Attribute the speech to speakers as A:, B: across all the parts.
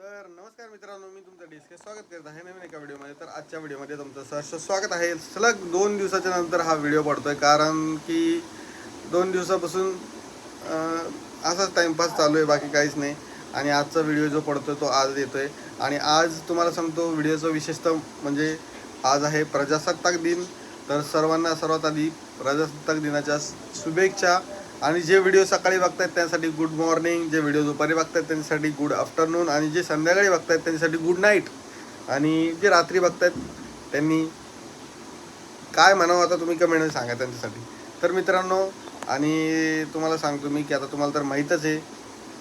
A: तर नमस्कार मित्रांनो मी तुमचं डिस्के स्वागत करत आहे नवीन एका व्हिडिओमध्ये. तर आजच्या व्हिडिओमध्ये तुमचं सहर्ष स्वागत आहे. सलग दोन दिवसाच्या नंतर हा व्हिडिओ पडतोय कारण की दोन दिवसापासून असाच टाइमपास चालू आहे बाकी काहीच नाही. आणि आजचा व्हिडिओ जो पडतोय तो आज येतोय. आणि आज तुम्हाला सांगतो व्हिडिओचं विशेषतः म्हणजे आज आहे प्रजासत्ताक दिन. तर सर्वांना सर्वात आधी प्रजासत्ताक दिनाच्या शुभेच्छा. आणि जे व्हिडिओ सकाळी बघतायत त्यांसाठी गुड मॉर्निंग जे व्हिडिओ दुपारी बघतायत त्यांच्यासाठी गुड आफ्टरनून आणि जे संध्याकाळी बघतायत त्यांच्यासाठी गुड नाईट आणि जे रात्री बघतायत त्यांनी काय म्हणावं आता तुम्ही कमेंट सांगा त्यांच्यासाठी. तर मित्रांनो आणि तुम्हाला सांगतो मी की आता तुम्हाला तर माहीतच आहे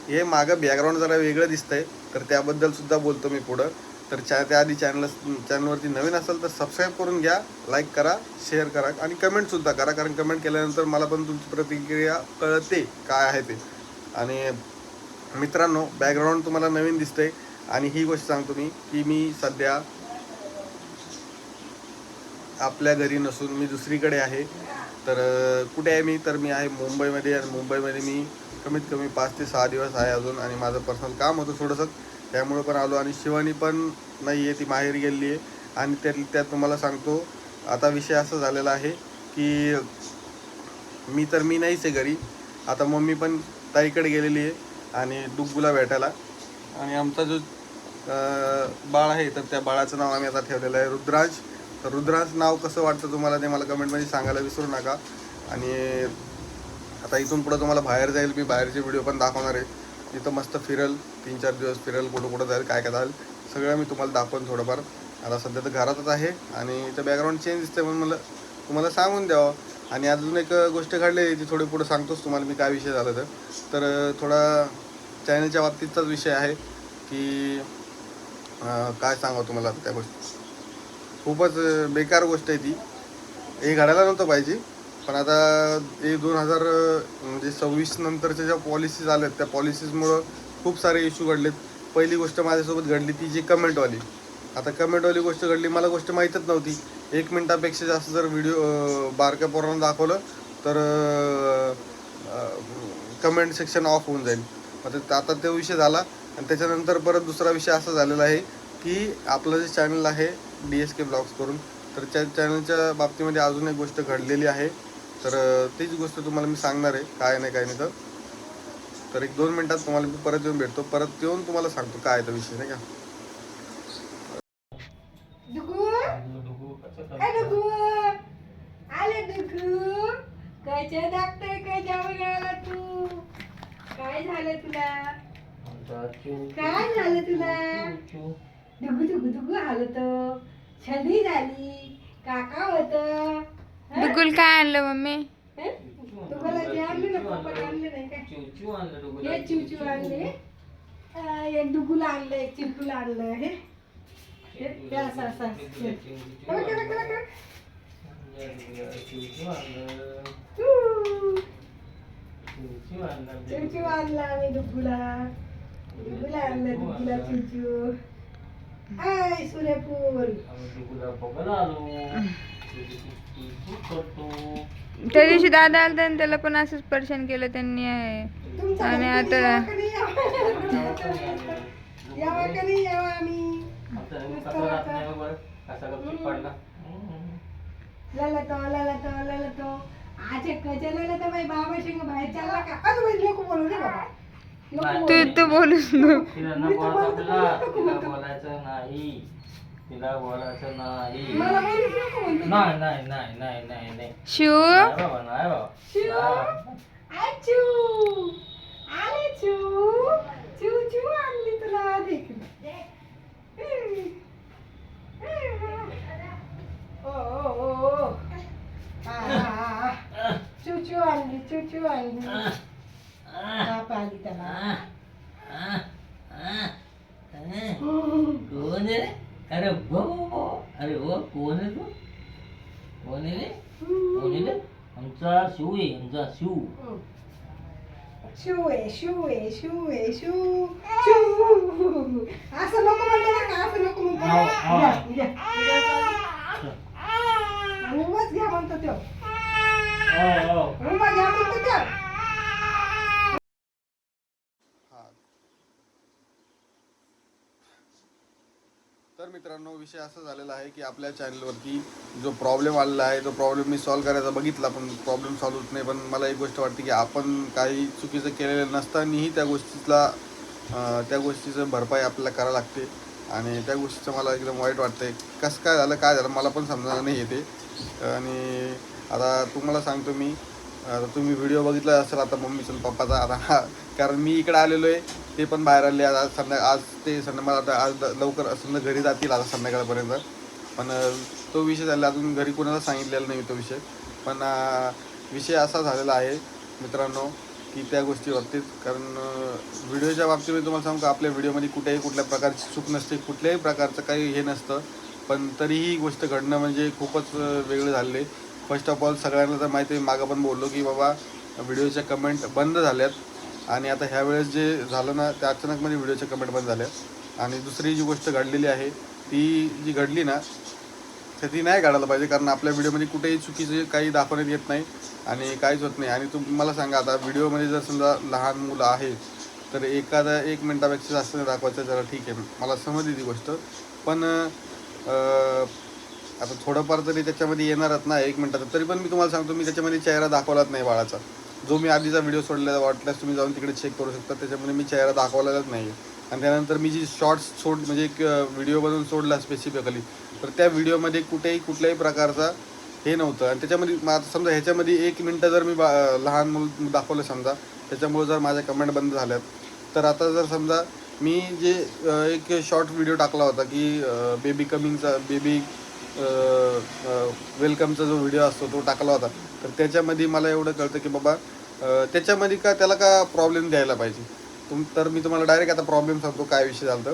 A: हे मागं बॅकग्राऊंड जरा वेगळं दिसतंय तर त्याबद्दल सुद्धा बोलतो मी पुढं. तर च्या त्याआधी चॅनल चॅनलवरती नवीन असेल तर सबस्क्राईब करून घ्या लाईक करा शेअर करा आणि कमेंटसुद्धा करा. कारण कमेंट केल्यानंतर मला पण तुमची प्रतिक्रिया कळते काय आहे ते. आणि मित्रांनो बॅकग्राऊंड तुम्हाला नवीन दिसतंय. आणि ही गोष्ट सांगतो मी की मी सध्या आपल्या घरी नसून मी दुसरीकडे आहे. तर कुठे आहे मी? तर मी आहे मुंबईमध्ये. आणि मुंबईमध्ये मी कमीत कमी पाच ते सहा दिवस आहे अजून. आणि माझं पर्सनल काम होतं थोडंसं. त्यामुळं पण आलो आणि शिवानी पण नाही आहे ती माहेर गेलेली आहे आणि त्यात त्यात तुम्हाला सांगतो आता विषय असा झालेला आहे की मी तर मी नाहीच आहे घरी. आता मम्मी पण ताईकडे गेलेली आहे आणि डुग्गूला भेटायला. आणि आमचा जो बाळ आहे तर त्या बाळाचं नाव आम्ही आता ठेवलेलं आहे रुद्राज. तर रुद्राज नाव कसं वाटतं तुम्हाला ते मला कमेंटमध्ये सांगायला विसरू नका. आणि आता इथून पुढं तुम्हाला बाहेर जाईल मी बाहेरचे व्हिडिओ पण दाखवणार आहे. तिथं मस्त फिरल तीन चार दिवस फिरल कुठं कुठं जाईल काय काय जाईल सगळं मी तुम्हाला दाखवून थोडंफार. आता सध्या तर घरातच आहे आणि इथं बॅकग्राऊंड चेंज दिसते म्हणून मला तुम्हाला सांगून द्यावं. आणि अजून एक गोष्ट घडली ती थोडी पुढं सांगतोच तुम्हाला मी काय विषय झाला तर. तर थोडा चॅनलच्या बाबतीतचाच विषय आहे की काय सांगावं तुम्हाला त्या गोष्टी. खूपच बेकार गोष्ट आहे ती. हे घडायला नव्हतं पाहिजे. पण आता ते दोन हजार म्हणजे सव्वीस नंतरच्या ज्या पॉलिसीज आल्यात त्या पॉलिसीजमुळं खूप सारे इश्यू घडलेत. पहिली गोष्ट माझ्यासोबत घडली ती जी कमेंटवाली आता कमेंटवाली गोष्ट घडली मला गोष्ट माहीतच नव्हती. एक मिनटापेक्षा जास्त जर व्हिडिओ बारक्या पोरांना दाखवलं तर कमेंट सेक्शन ऑफ होऊन जाईल. मग आता तो विषय झाला. आणि त्याच्यानंतर परत दुसरा विषय असा झालेला आहे की आपलं जे चॅनल आहे डी एस के ब्लॉग्स करून तर त्या चॅनलच्या बाबतीमध्ये अजून एक गोष्ट घडलेली आहे. तर तीच गोष्ट तुम्हाला मी सांगणार आहे. काय नाही काय नाही तर. तर एक दोन मिनिटात तुम्हाला मी परत येऊन भेटतो. परत येऊन तुम्हाला सांगतो काय तर तो विषय नाही का?
B: तू? काय झालं तुला? काय झालं तुला? आलं तर. छली झाली. काका होत.
C: बिलकुल काय आणलं मम्मी?
B: तुम्हाला जे आणले ना पप्पा आणले नाही काय हे चिवचिव आणले. एक डुगूला आणलं चिंटूला आणलं हे हे हे असं असं हे. बघा, बघा, बघा. हू. चिवचिव आणला. आम्ही डुगूला. डुगूला आणलं डुगूला चिवचिव आय सूर्यफूल.
C: त्या दिवशी दादा आलता आणि त्याला पण असंच परेशान केलं त्यांनी आहे. आणि आता-
B: यावा का नाही यावा? यावा का नाही यावा आम्ही? ललतो ललतो ललतो. आजे कजे ललतो बाई बाबा शिंग बाहेर चालला का? अगं बाई लोक बोलू रे बाबा. लोक
C: तू तू बोलूस नको.
D: तिला न बोलायचं तुला. तिला बोलायचं नाही. तिला बोलायचं नाही
B: मला बोलू नको म्हणतो
D: नाही नाही नाही नाही नाही नाही
C: शिव
D: नाही बाबा नाही बाबा
B: शिव आचू आले चू चू चू आणली तुला देख ओ ओ ओ ओ चू चू आणली चू चू आणली बाप आली त्याला
D: कोण आहे रे अरे वो वो, वो. अरे वो कोण आहे तू? कोण आहे रे? कोण आहे रे? आमचा शिव आहे आमचा शिव.
B: शू आहे शू आहे शू आहे शू शू असं नको म्हणतो ना का असं नको म्हणतो. घ्या, घ्या. आणि उगाच घ्या म्हणतो तो
D: हो हो
B: उभा घ्या म्हणतो तो
A: हा तर मित्रांनो विषय असा झालेला आहे की आपल्या चॅनलवरती जो प्रॉब्लेम आलेला आहे तो प्रॉब्लेम मी सॉल्व करायचा बघितला पण प्रॉब्लेम सॉल्व होत नाही. पण मला एक गोष्ट वाटते की आपण काही चुकीचं केलेलं नसतानाही त्या गोष्टीला त्या गोष्टीचं भरपाई आपल्याला करावं लागते. आणि त्या गोष्टीचं मला एकदम वाईट वाटतंय. कसं काय झालं काय झालं मला पण समजणार नाही येते आणि आता तुम्हाला सांगतो मी आता तुम्ही व्हिडिओ बघितला असेल आता मम्मीचा आणि पप्पाचा आता हा कारण मी इकडे आलेलो आहे ते पण बाहेर आले आज संध्या आज ते संध्या मला आता आज लवकर समजा घरी जातील आता संध्याकाळपर्यंत. पण तो विषय झाला अजून घरी कोणाला सांगितलेला नाही तो विषय. पण विषय असा झालेला आहे मित्रांनो की त्या गोष्टी बाबतीत कारण व्हिडिओच्या बाबतीत मी तुम्हाला सांगू का आपल्या व्हिडिओमध्ये कुठेही कुठल्या प्रकारची चूक नसते कुठल्याही प्रकारचं काही हे नसतं. पण तरीही गोष्ट घडणं म्हणजे खूपच वेगळं झालेलं आहे. फर्स्ट ऑफ ऑल सगळ्यांना तर माहिती आहे मागं पण बोललो की बाबा व्हिडिओच्या कमेंट बंद झाल्यात. आणि आता ह्या वेळेस जे झालं ना त्या अचानकमध्ये व्हिडिओच्या कमेंट बंद झाल्या आणि दुसरी जी गोष्ट घडलेली आहे ती जी घडली ना तर ती नाही काढायला पाहिजे कारण आपल्या व्हिडिओमध्ये कुठेही चुकीचे काही दाखवण्यात येत नाही आणि काहीच होत नाही. आणि तुम्ही मला सांगा आता व्हिडिओमध्ये जर समजा लहान मुलं आहे तर एखादा एक मिनटापेक्षा जास्त नाही दाखवायचं जरा ठीक आहे. मला समजली ती गोष्ट. पण आता थोडंफार तरी त्याच्यामध्ये येणारच ना एक मिनटात. तरी पण मी तुम्हाला सांगतो मी त्याच्यामध्ये चेहरा दाखवलाच नाही बाळाचा. जो मी आधीचा व्हिडिओ सोडलेला वाटल्यास तुम्ही जाऊन तिकडे चेक करू शकता त्याच्यामध्ये मी चेहरा दाखवलेलाच नाही आणि त्यानंतर मी जी शॉर्ट्स सोड म्हणजे एक व्हिडिओ बनवून सोडला स्पेसिफिकली तर त्या व्हिडिओमध्ये कुठेही कुठल्याही प्रकारचा हे नव्हतं. आणि त्याच्यामध्ये मा- आता समजा ह्याच्यामध्ये एक मिनटं जर मी बा लहान मुल दाखवलं समजा त्याच्यामुळे जर माझ्या कमेंट बंद झाल्यात. तर आता जर समजा मी जे एक शॉर्ट व्हिडिओ टाकला होता की बेबी कमिंगचा बेबी वेलकमचा जो व्हिडिओ असतो तो टाकला होता. तर त्याच्यामध्ये मला एवढं कळतं की बाबा त्याच्यामध्ये का त्याला का प्रॉब्लेम द्यायला पाहिजे? तुम तर मी तुम्हाला डायरेक्ट आता प्रॉब्लेम सांगतो काय विषय झाला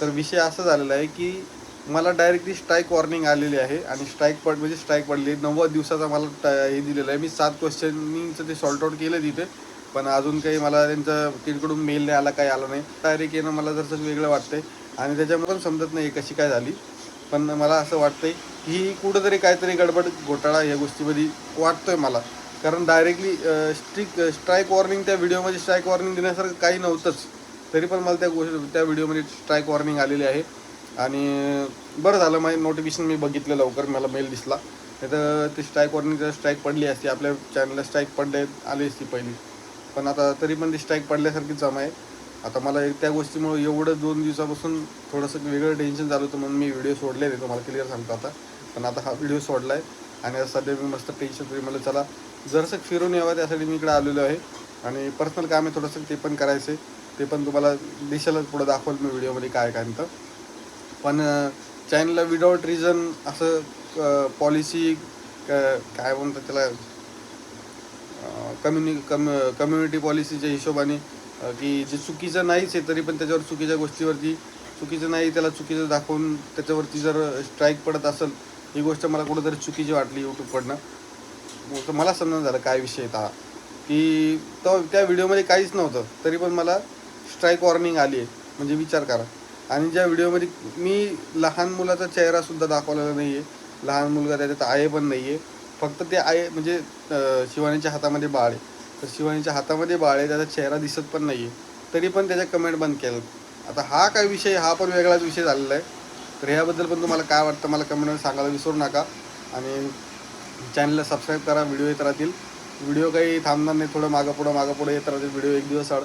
A: तर विषय असा झालेला आहे की मला डायरेक्टली स्ट्राईक वॉर्निंग आलेली आहे आणि स्ट्राईक पड म्हणजे स्ट्राईक पडली. नव्वद दिवसाचा मला ट- हे दिलेलं आहे. मी सात क्वेश्चनिंगचं ते सॉल्ट आउट केलं तिथे. पण अजून काही मला त्यांचं तिकडून मेल नाही आला काही आलं नाही. डायरेक्ट येणं मला जर वेगळं वाटतंय. आणि त्याच्यामुळे पण समजत नाही कशी काय झाली. पण मला असं वाटतंय की कुठंतरी काहीतरी गडबड घोटाळा या गोष्टीमध्ये वाटतोय मला. कारण डायरेक्टली स्ट्रिक स्ट्राईक वॉर्निंग त्या व्हिडिओमध्ये स्ट्राईक वॉर्निंग देण्यासारखं काही नव्हतंच. तरी पण मला त्या गोष्टी त्या व्हिडिओमध्ये स्ट्राईक वॉर्निंग आलेली आहे. आणि बरं झालं माझी नोटिफिकेशन मी बघितलं लवकर मला मेल दिसला. नाही तर ती स्ट्राईक वॉर्निंग जर स्ट्राईक पडली असती. आपल्या चॅनलला स्ट्राईक पडले आली असती पहिली. पण आता तरी पण ती स्ट्राईक पडल्यासारखीच जमा आहे. आता मला एक त्या गोष्टीमुळे एवढं दोन दिवसापासून थोडंसं वेगळं टेन्शन झालं होतं म्हणून मी व्हिडिओ सोडले नाही तुम्हाला क्लिअर सांगतो आता. पण आता हा व्हिडिओ सोडला आहे आणि आता सध्या मी मस्त टेन्शन फ्री मला चला जरसं फिरून यावं त्यासाठी मी इकडे आलेलो आहे. आणि पर्सनल काम आहे थोडंसं ते पण करायचं आहे. ते पण तुम्हाला दिसेलच पुढं दाखवलं मी व्हिडिओमध्ये काय काय तर पण चॅनलला विदाऊट रिझन असं पॉलिसी काय म्हणतात त्याला कम्युनि कम कम्युनिटी पॉलिसीच्या हिशोबाने की जे चुकीचं नाहीच आहे तरी पण त्याच्यावर चुकीच्या गोष्टीवरती चुकीचं नाही त्याला चुकीचं दाखवून त्याच्यावरती जर स्ट्राईक पडत असेल ही गोष्ट मला कुठंतरी चुकीची वाटली यूट्यूबकडनं तर मला समजून झालं काय विषय आहे हा. की तो त्या व्हिडिओमध्ये काहीच नव्हतं तरी पण मला स्ट्राईक वॉर्निंग आली आहे. म्हणजे विचार करा. आणि ज्या व्हिडिओमध्ये मी लहान मुलाचा चेहरासुद्धा दाखवलेला नाही आहे लहान मुलगा त्याच्यात आहे पण नाही आहे फक्त ते आहे म्हणजे शिवानीच्या हातामध्ये बाळ आहे. तर शिवानीच्या हातामध्ये बाळ आहे त्याचा चेहरा दिसत पण नाही आहे तरी पण त्याच्या कमेंट बंद केलं. आता हा काय विषय हा पण वेगळाच विषय झालेला आहे. तर ह्याबद्दल पण तुम्हाला काय वाटतं मला कमेंटमध्ये सांगायला विसरू नका. आणि चॅनलला सबस्क्राईब करा व्हिडिओ येत राहतील. व्हिडिओ काही थांबणार नाही थोडं मागं पुढं मागं पुढं येत राहतील. व्हिडिओ एक दिवस आड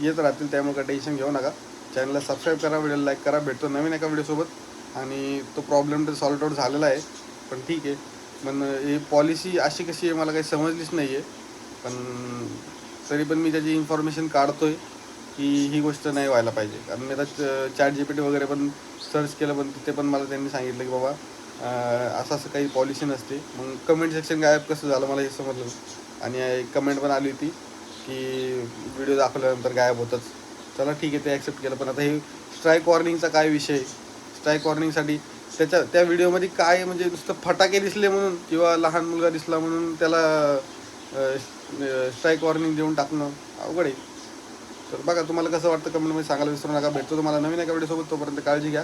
A: येत राहतील त्यामुळे काही टेन्शन घेऊ नका. चॅनलला सबस्क्राईब करा व्हिडिओ लाईक करा भेटतो नवीन एका व्हिडिओसोबत आणि तो प्रॉब्लेम तर सॉल्ट आउट झालेला आहे. पण ठीक आहे. पण ही पॉलिसी अशी कशी आहे मला काही समजलीच नाही आहे पण तरी पण मी त्याची इन्फॉर्मेशन काढतोय की ही गोष्ट नाही व्हायला पाहिजे. कारण मी आता चॅट जी पी टी वगैरे पण सर्च केलं पण तिथे पण मला त्यांनी सांगितलं की बाबा असं असं काही पॉलिसी नसते. मग कमेंट सेक्शन गायब कसं झालं मला हे समजलं आणि एक कमेंट पण आली होती की व्हिडिओ दाखवल्यानंतर गायब होतंच. चला ठीक आहे ते ॲक्सेप्ट केलं. पण आता हे स्ट्राईक वॉर्निंगचा काय विषय? स्ट्राईक वॉर्निंगसाठी त्याच्या त्या व्हिडिओमध्ये काय म्हणजे नुसतं फटाके दिसले म्हणून किंवा लहान मुलगा दिसला म्हणून त्याला स्ट्राईक वॉर्निंग देऊन टाकणं अवघड आहे. तर बघा तुम्हाला कसं वाटतं कमेंटमध्ये सांगायला विसरू नका. भेटतो तुम्हाला नवीन एका व्हिडिओसोबत तोपर्यंत काळजी घ्या.